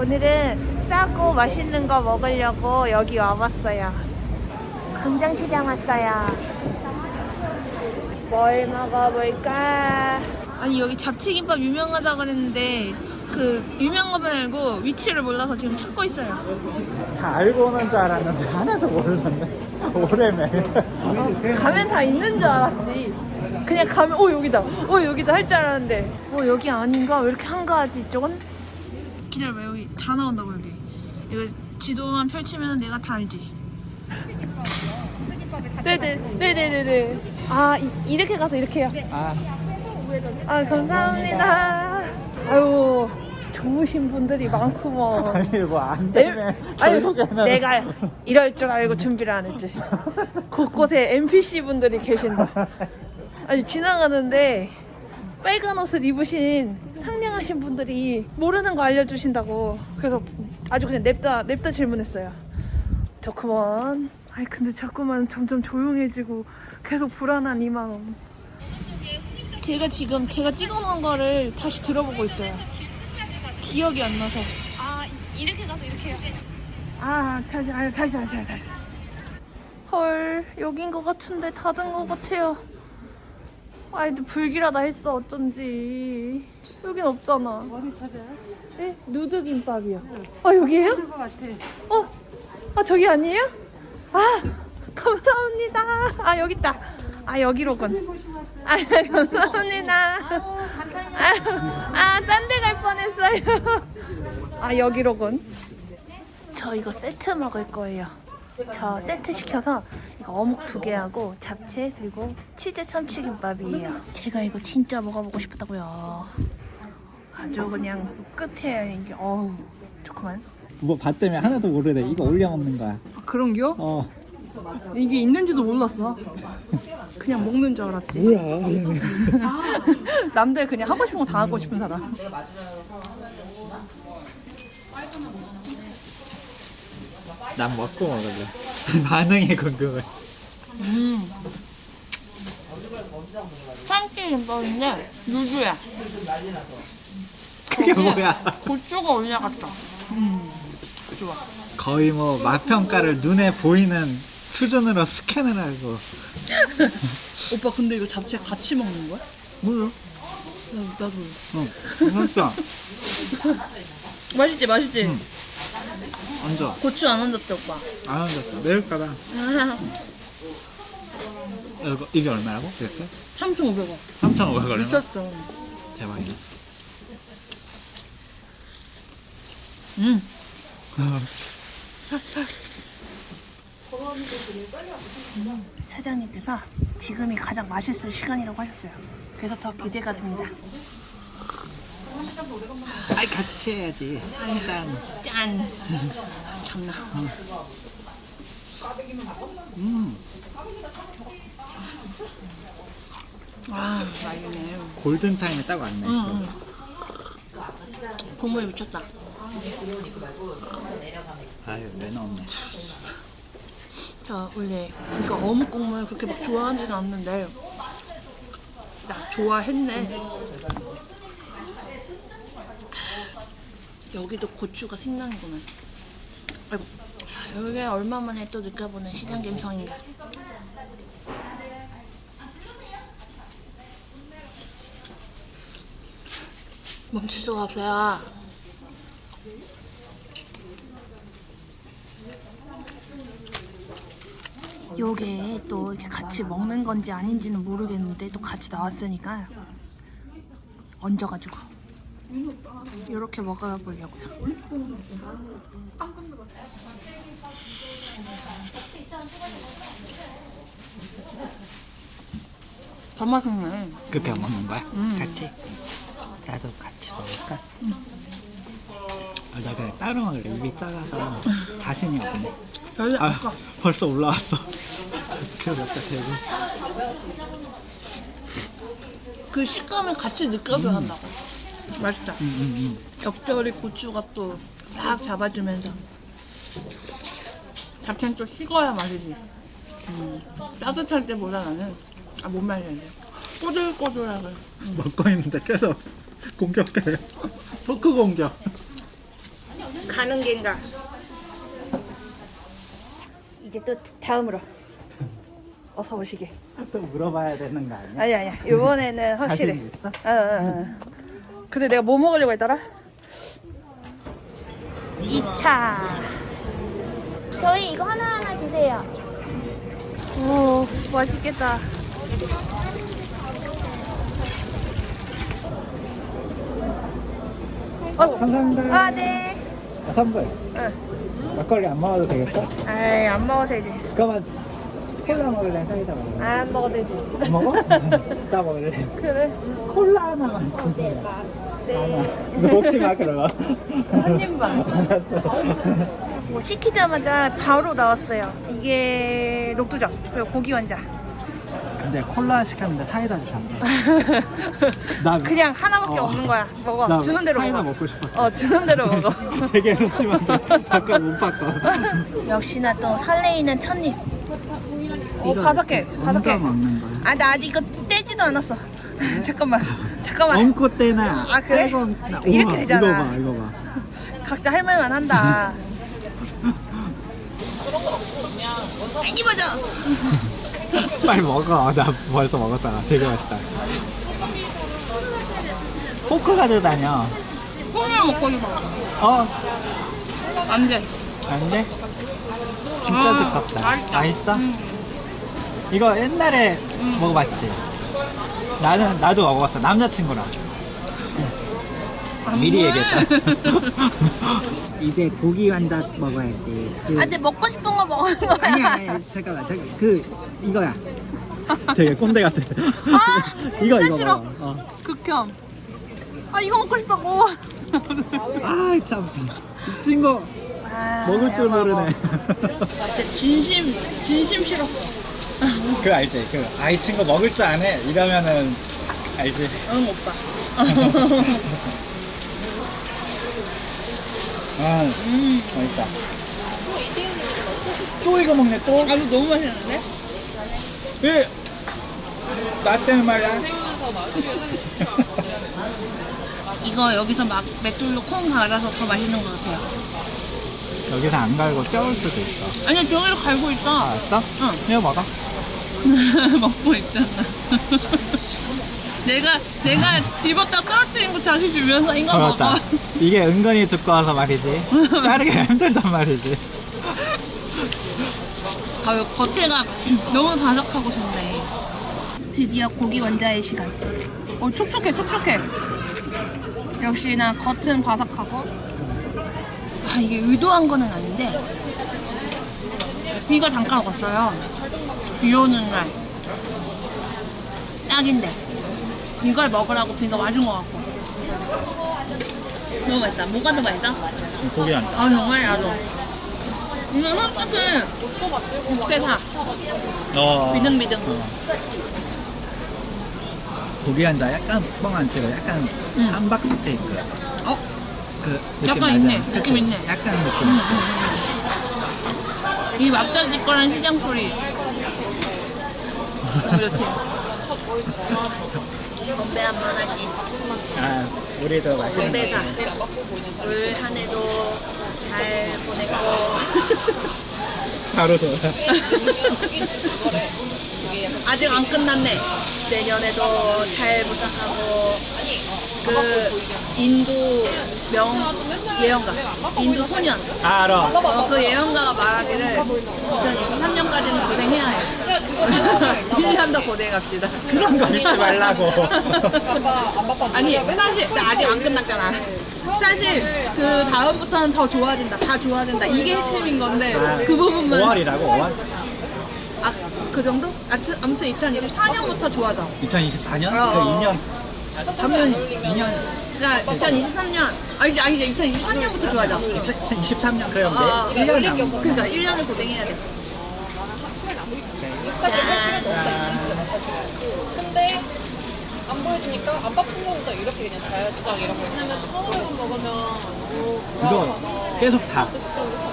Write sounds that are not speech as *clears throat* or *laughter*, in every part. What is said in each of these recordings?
오늘은 싸고 맛있는 거 먹으려고 여기 와봤어요. 광장시장 왔어요. 뭘 먹어볼까? 아니 여기 잡채김밥 유명하다 그랬는데 그 유명한 거 말고 위치를 몰라서 지금 찾고 있어요. 다 알고 오는 줄 알았는데 하나도 모르는데 *laughs* 오래매 가면 다 있는 줄 알았지. 그냥 가면 오 여기다, 오 여기다 할 줄 알았는데. 어 여기 아닌가? 왜 이렇게 한가하지 이쪽은? 기다려봐 여기 다 나온다고 여기. 이거 지도만 펼치면 내가 다 알지. 네네 네네네네. 아 이, 렇게 가서 이렇게 해요. 아 아 감사합니다. 아유 좋으신 분들이 많구먼. *laughs* 아니 뭐안 아니 결국에는 내가 이럴 줄 알고 준비를 안 했지. *laughs* 곳곳에 NPC 분들이 계신다. 아니 지나가는데 빨간 옷을 입으신 상 냥하신 분들이 모르는 거 알려주신다고. 그래서 아주 그냥 냅다 냅다 질문했어요. 좋구먼. 아니 근데 자꾸만 점점 조용해지고 계속 불안한 이 마음. 제가 지금 제가 찍어놓은 거를 다시 들어보고 있어요. 기억이 안 나서. 아 이렇게 가서 이렇게 해요. 아 다시 아 다시 다시 다시. 다시. 헐 여긴 것 같은데 닫은 것 같아요. 아이들 불길하다 했어 어쩐지. 여긴 없잖아. 어디 찾아요? 네 누드 김밥이요. 아 여기에요? 같아. 어? 아 저기 아니에요? 아 *laughs* 감사합니다. 아 여기 있다. 아 여기로군. 아 감사합니다. 아딴 데 갈 뻔했어요. 아 여기로군. 저 이거 세트 먹을 거예요. 저 세트 시켜서 이거 어묵 두 개하고 잡채 그리고 치즈 참치김밥이에요. 제가 이거 진짜 먹어보고 싶다고요. 아주 그냥 끝에 이게 어우 좋구만. 뭐 봤다며 하나도 모르네 이거 올려 먹는 거야 그런겨? 어 이게 있는지도 몰랐어. 그냥 먹는 줄 알았지. 뭐야 *laughs* 남들 그냥 하고 싶은 거 다 하고 싶은 사람. 난 먹고 먹을래 *laughs* 반응이 궁금해 음. 참치김밥인데 누주야. 그게 거기에 뭐야 고추가 올라갔다. 음. 좋아. 거의 뭐 맛평가를 눈에 보이는 수준으로 스캔을 하고 *laughs* 오빠 근데 이거 잡채 같이 먹는 거야? 뭐야 나, 나도. 어 맛있다 *laughs* 맛있지 맛있지. 응. 얹어 고추 안 얹었지 오빠. 안 얹었어 매울까봐 *laughs* 이거, 이게 얼마라고? 이렇게? 3,500원. 3,500원 미쳤죠. 대박이네 음. 사장님께서 지금이 가장 맛있을 시간이라고 하셨어요. 그래서 더 기대가 됩니다. 아이 같이 해야지 짠 짠. 참나. 음, 아, 맛있네. 골든 타임에 딱 왔네 응, 응. 국물이 미쳤다. 아유 왜 넣었네 저 원래 이거 어묵 국물 그렇게 막 좋아하지는 않는데 나 좋아했네. 여기도 고추가 생강이구나. 아이고, 아, 여기 얼마 만에 또 느껴보는 시장 감성인가. 멈출 수가 없어요. 요게 또 이렇게 같이 먹는 건지 아닌지는 모르겠는데 또 같이 나왔으니까 얹어가지고 이렇게 먹어보려고요. 더 맛있네. 그렇게 먹는 거야? 음. 같이? 나도 같이 먹을까? 아, 나 그냥 따로 먹을래 입이 작아서 자신이 없네 별로 아 벌써 올라왔어 갖다 대고 그 식감을 같이 느껴줘야 한다고. 맛있다. 음, 음, 적절히 고추가 또 싹 잡아주면서 잡채는 또 식어야 맛이지 음, 따뜻할 때보다 나는 아, 뭔 말이야 꼬들꼬들하고 음. 먹고 있는데 계속 공격해 토크 공격 가는 겐가. 이제 또 다음으로 어서 오시게. 또 물어봐야 되는 거 아니야? 아니 아니야. 이번에는 확실해. 자신 있어? 어, 어, 어. 근데 내가 뭐 먹으려고 했더라? 2차. 저희 이거 하나하나 주세요. 오, 맛있겠다. 아이고. 감사합니다. 아, 네. 아, 선물. 응. 막걸리 안 먹어도 되겠어? 아이, 안 먹어도 되지. 그러면 콜라 먹을래? 사이다 먹을래? 안 먹어도 되지. 안 먹어? *laughs* 나 먹을래? 그래. 콜라 하나만. 하나. 너 먹지 마 그러면. 한 입만. *laughs* 알았어. 뭐 시키자마자 바로 나왔어요. 이게 녹두전, 그리고 고기 완자. 근데 콜라 시켰는데 사이다 주셨어. *laughs* 나 그냥 하나밖에 어. 없는 거야. 먹어. 나 주는 대로 사이다 먹어. 먹고 싶었어. 어, 주는 대로 먹어. 되게 소심한데 바꿔 못 바꿔. 역시나 또 설레이는 첫입. 오, 바삭해. 바삭해. 먹는 거야. 아, 나 아직 이거 떼지도 않았어. *laughs* 잠깐만. 잠깐만. 엉코 때나 아, 그래? 나- 이렇게 되잖아. 이거 봐 이거 봐. *laughs* 각자 할 말만 한다. *laughs* 애기 버전. 빨리 먹어. 나 벌써 먹었잖아. 되게 맛있다. 포크 가져 다녀. 콩을 먹고 싶어. 어? 안 돼. 안 돼? 진짜 아, 두껍다. 맛있다. 맛있어? 음. 이거 옛날에 음. 먹어봤지? 나는 나도 먹어봤어. 남자친구랑. 미리 얘기했다. *laughs* 이제 고기 환자 먹어야지. 그... 아, 근데 먹고 싶은 거 먹는 거야. 아니야, 아니야. 잠깐만. 잠깐. 그 이거야. *laughs* 되게 꼰대 같아. 아, 이거 진짜 이거 싫어. 먹어. 어. 극혐. 아, 이거 먹고 싶다고. 아, 참. 이 친구 아, 먹을 줄. 모르네. 진짜 진심, 진심 싫어. 그 알지? 그 아이 친구 먹을 줄 아네. 이러면은 알지? 응, 오빠. 아, 음. 맛있다. 또 이거 먹네 또? 아, 이거 너무 맛있는데? 왜? 나 때문에 말이야. 이거 여기서 막 맷돌로 콩 갈아서 더 맛있는 것 같아요. 여기서 안 갈고 떼올 수도 있어. 아니야, 병을 갈고 있어. 알았어? 응. 이거 먹어. *laughs* 먹고 있잖아. *laughs* 내가 내가 집었다 떨어뜨린 거 다시 주면서 이거 그렇다. 먹어. 이게 은근히 두꺼워서 말이지. *laughs* 자르기 힘들단 말이지. 아, 이 겉에가 *clears throat* 너무 바삭하고 좋네. 드디어 고기 원자의 시간. 어, 촉촉해, 촉촉해. 역시나 겉은 바삭하고. 아, 이게 의도한 거는 아닌데. 비가 잠깐 왔어요. 비 오는 날. 딱인데. 이걸 먹으라고 비가 와준 것 같고. 너무 맛있다. 뭐가 더 맛있어? 고기 안. 아, 정말 나도. 이거 솔직히 6대4. 어. 비등비등. 고기 한자 약간 뻥안 치고 약간 응. 함박 스테이크. 어? 그 느낌 약간. 있네. 느낌 있네. 약간 느낌. 응, 있지. 응, 응. 이 맙자지껄한 시장 소리. 건배 한 번 하지. 아, 우리도 맛있는. 건배사. 올 한 해도 잘 보내고. 바로 좋아. 아직 안 끝났네. 내년에도 잘 부탁하고. 그 인도 명 예언가, 인도 소년. 알아. 어, 그 예언가가 말하기를 2023년까지는 고생해야 해. 1년 *laughs* 더 고생합시다. 그런 거 믿지 말라고. *laughs* 아니, 사실 나 아직 안 끝났잖아. 사실 그 다음부터는 더 좋아진다. 다 좋아진다. 이게 핵심인 건데 그 부분만 5월이라고 5월? 아, 그 정도? 아무튼, 아무튼 2024년부터 좋아져. 2024년? 어, 그 어. 2년 3년 2년 그러니까 2023년 아니 아니 2023년부터 좋아져. 2023년 그럼 어, 내 1년이 안 그러니까 1년을 고생해야 돼. 근데 안 보여주니까 안 바쁜 거보다 이렇게 그냥 자유장 이런 거 있잖아. 처음 먹으면 이거 계속 다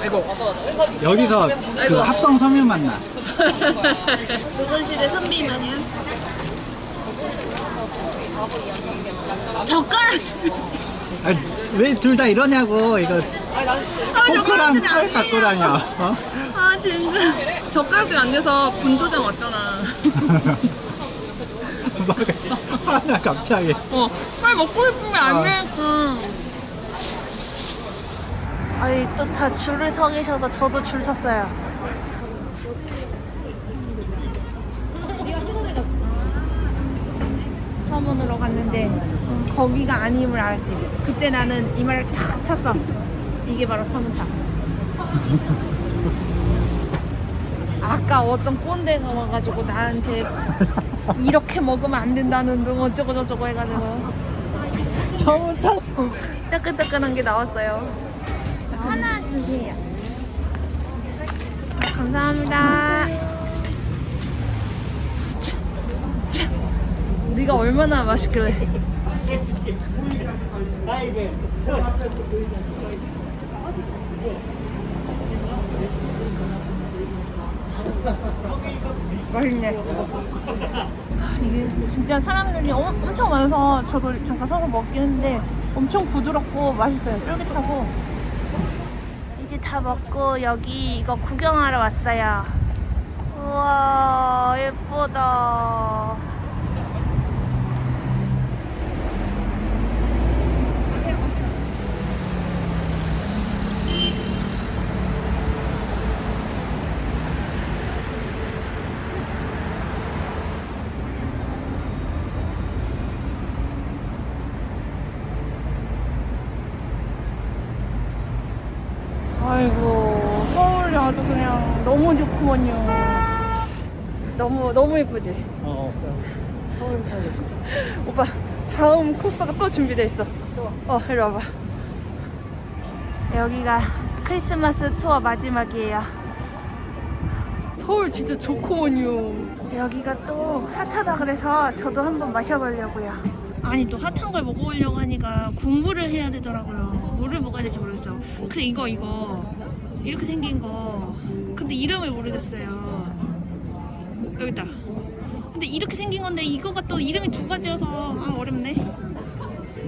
아이고. 맞아 맞아. 그래서 여기서 그. 합성 섬유 만나 *laughs* 조선시대 선비만이야. 젓가락. 아니, 왜둘 다 이러냐고 이거. 아니 난 싫어. 포크랑 칼 갖고 다녀? 어? 아 진짜. 젓가락이 안 돼서 분도장 왔잖아. 막 하나 갑자기 어 빨리 먹고 싶은 게 안 아. 되니까 아니 또 다 줄을 서 계셔서 저도 줄 섰어요 서문으로 갔는데 거기가 아님을 알았지. 그때 나는 이 말을 탁 쳤어. 이게 바로 서문탑 *laughs* 아까 어떤 꼰대가 와가지고 나한테 이렇게 먹으면 안 된다는 둥 어쩌고 저쩌고 해가지고 탔어 따끈따끈한 게 나왔어요. 하나 주세요. 감사합니다 참. 네가 얼마나 맛있길래 맛있네 아, 이게 진짜 사람들이 엄, 엄청 많아서 저도 잠깐 서서 먹긴 했는데 엄청 부드럽고 맛있어요. 쫄깃하고. 이제 다 먹고 여기 이거 구경하러 왔어요. 우와 예쁘다. 아이고 서울이 아주 그냥 너무 좋구먼요. 너무 너무 예쁘지. 어 서울 살고 오빠 다음 코스가 또 준비돼 있어. 어 이리 와봐. 여기가 크리스마스 투어 마지막이에요. 서울 진짜 좋구먼요. 여기가 또 핫하다 그래서 저도 한번 마셔보려고요. 아니 또 핫한 걸 먹어보려고 하니까 공부를 해야 되더라고요. 뭐를 먹어야 될지 모르겠어. 그래 이거 이거 이렇게 생긴 거. 근데 이름을 모르겠어요. 여기 있다. 근데 이렇게 생긴 건데 이거가 또 이름이 두 가지여서 아 어렵네.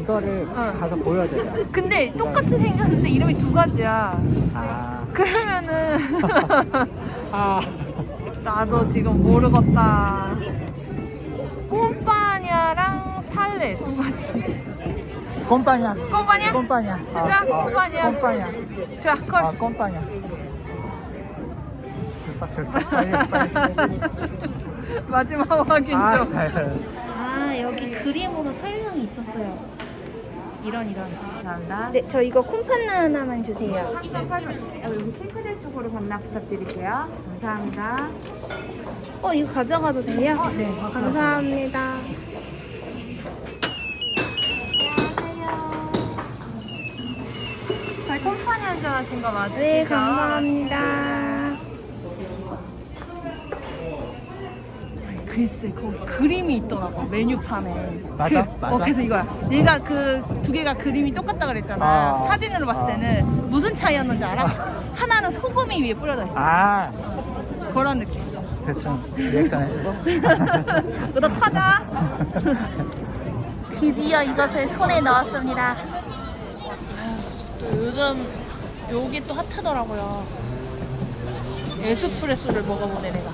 이거를 어. 가서 보여줘야 근데 똑같이 생겼는데 이름이 두 가지야. 아, 그러면은 *laughs* 아. 나도 지금 모르겠다. 꼼파냐랑 살레 두 가지. 꼼파냐 꼼파냐? 꼼파냐 진짜? 꼼파냐? 꼼파냐 좋아, 콜. 아 꼼파냐 됐어 됐어 빨리 빨리 *laughs* 마지막 확인 좀. 아, 아 여기 그림으로 설명이 있었어요. 이런 이런. 감사합니다. 네, 저 이거 콤파나 하나만 주세요. 여기 싱크대 쪽으로 반납 부탁드릴게요. 감사합니다. 어 이거 가져가도 돼요? 네. 감사합니다. 저희 컴퍼니 한잔하신 거 맞으시죠? 네, 감사합니다. 글쎄, 거기 그림이 있더라고, 메뉴판에. 맞아? 그, 맞아? 어, 그래서 이거야. 얘가 그 두 개가 그림이 똑같다 그랬잖아. 아. 사진으로 봤을 아. 때는 무슨 차이였는지 알아? 하나는 소금이 위에 뿌려져 있어. 아 그런 느낌. 대충 리액션 해주고 *laughs* 뿌듯하다. 드디어 이것을 손에 넣었습니다. 또 요즘 여기 또 핫하더라고요. 에스프레소를 먹어보네 내가.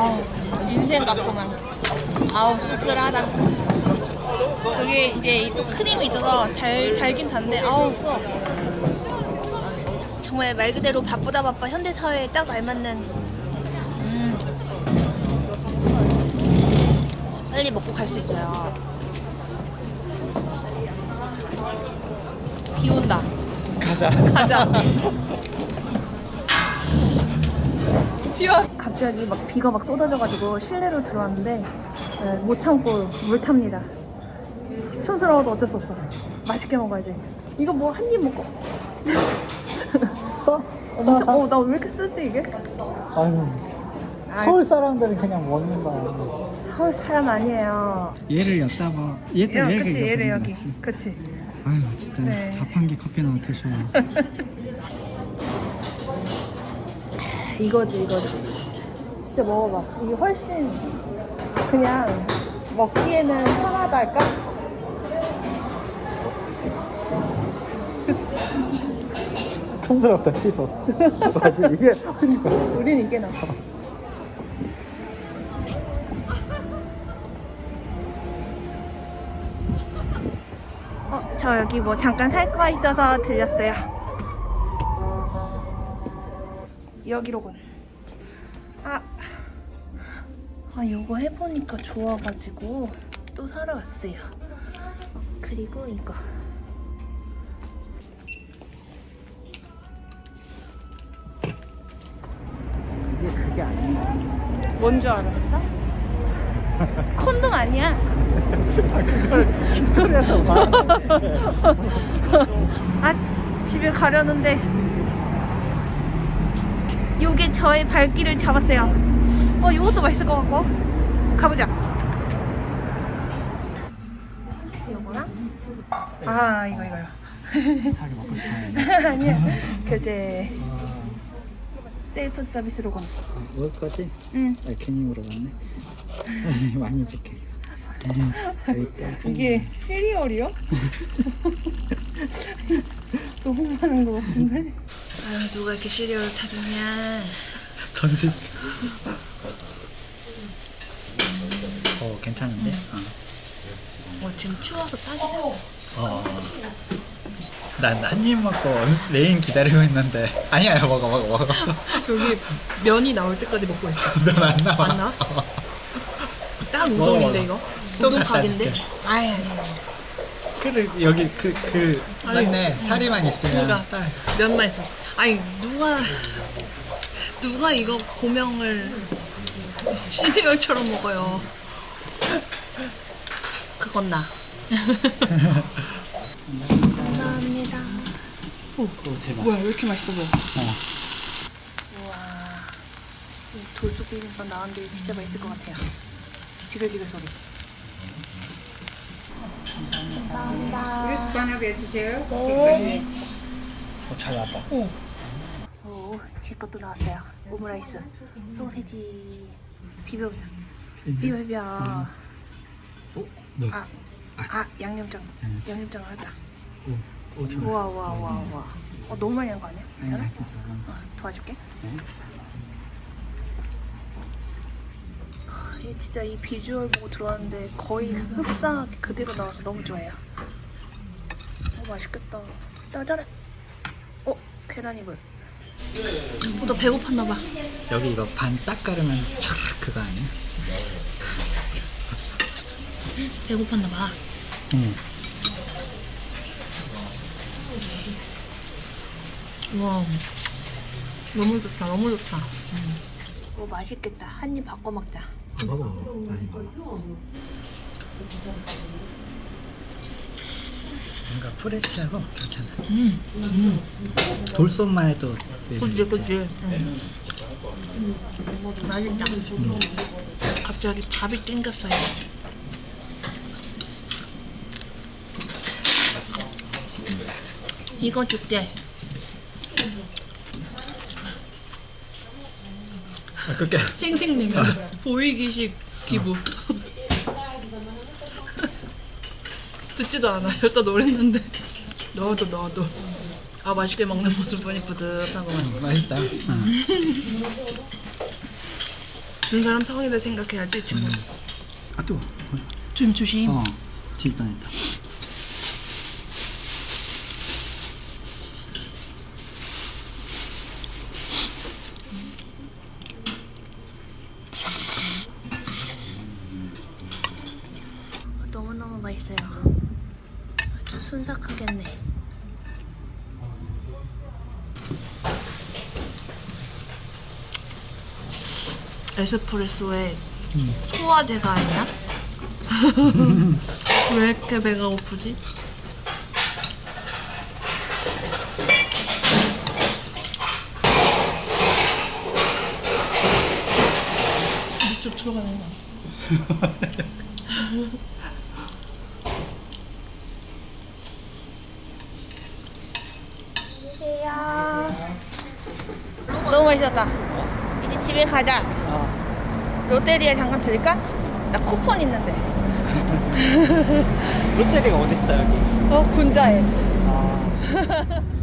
아우 인생 같구만. 아우 씁쓸하다. 그게 이제 이또 크림이 있어서 달 달긴 단데 아우 써. 정말 말 그대로 바쁘다 바빠 현대 사회에 딱 알맞는. 음. 빨리 먹고 갈 수 있어요. 비 온다. 가자 가자. *laughs* 비와. 갑자기 막 비가 막 쏟아져가지고 실내로 들어왔는데 네, 못 참고 물 탑니다. 촌스러워도 어쩔 수 없어. 맛있게 먹어야지. 이거 뭐 한 입 먹고. *laughs* 써? 엄청. 어 나 왜 이렇게 쓰지 이게? 아유 아이, 서울 사람들은 그냥 먹는 거야 서울 사람 아니에요. 얘를 엿다가 얘도 야, 얘를 그치 얘를 여기. 그치. 아유 진짜 네. 자판기 커피나 드셔요 이거지 이거지 진짜 먹어봐. 이게 훨씬 그냥 먹기에는 편하달까? *laughs* 촌스럽다 씻어 맞아 이게 *laughs* 우린 이게 나아. 어, 저 여기 뭐 잠깐 살 거 있어서 들렸어요. 여기로구나. 아, 이거 해보니까 좋아가지고 또 사러 왔어요. 그리고 이거. 이게 그게 아니야 뭔 줄 알았어? *laughs* 콘돔 아니야. 그걸 길거리에서 말하는 *laughs* 아 집에 가려는데 요게 저의 발길을 잡았어요 어 요것도 맛있을 것 같고. 가보자. 요거랑 아 이거 이거요. 자기 먹고 싶은 *laughs* 아니야 그제 셀프 서비스로 건 먹을 거지? 응. 아, 괜히 물어봤네. *laughs* 많이 줄게 여기 있다. 이게 시리얼이요? *laughs* 너무 많은 것 같은데? 아 누가 이렇게 시리얼을 타주냐. 전식 괜찮은데? 어 지금 추워서 딱이다 어. 난 한 입 먹고 레인 기다리고 있는데 아니야 먹어 먹어 먹어 *laughs* 여기 면이 나올 때까지 먹고 있어. *laughs* 면안 나와 안 나와? 딱 우동인데 먹어. 이거? 또 우동각인데? 갖다 줄게. 아이 아니 아니 그래 여기 그 그 아니, 맞네 살이만 있으면 그러니까 딱 면만 있어. 아니 누가 누가 이거 고명을 *laughs* 시리얼처럼 먹어요. 그건 나. 감사합니다. 오, 대박. 뭐야 왜 이렇게 맛있어 보여? 우와. 이 돌솥비빔밥 나왔는데 진짜 맛있을 것 같아요. 지글지글 소리. 어, 잘 나왔다. 오, 제 것도 나왔어요. 오므라이스, 소세지, 비벼보자. 비벼 비벼. 어? 뭐? 아, 아, 양념장. 양념장 하자. 오, 오, 잘 우와, 우와, 우와, 우와. 어, 너무 많이 한 거 아니야? 괜찮아? 아니야 괜찮아 어, 도와줄게. 네. 아, 얘 진짜 이 비주얼 보고 들어왔는데 거의 흡사하게 그대로 나와서 너무 좋아요. 어, 맛있겠다. 짜잘해. 어, 계란이불. 어, 너 배고팠나 봐. 여기 이거 반 딱 가르면 촥 그거 아니야? 배고팠나 봐. 응 와 너무 좋다 너무 좋다. 오, 맛있겠다. 한 입 바꿔 먹자. 아, 먹어 뭔가 프레시하고 괜찮아 음. 돌솥만 해도 그치 그치. 응. 맛있다. 갑자기 밥이 땡겼어요. 이거 줄게. 아, 그렇게 생생내면 보이기식 기부. *laughs* 듣지도 않아. 여기다 노랬는데 넣어도 넣어도. 아 맛있게 먹는 모습 보니 뿌듯하고만. 맛있다 응. *laughs* 준 사람 성의를 생각해야지 지금. 아 뜨거 조심 조심. 어질 뻔했다 너무너무 맛있어요. 아주 순삭하겠네. 에스프레소에 음. 소화제가 아니야? *laughs* 왜 이렇게 배가 고프지? 밑으로 들어가는 거. 너무 맛있었다. 이제 집에 가자. 어. 롯데리아 잠깐 들릴까? 나 쿠폰 있는데. *laughs* 롯데리가 어딨어 여기 어, 군자에. 아 *laughs*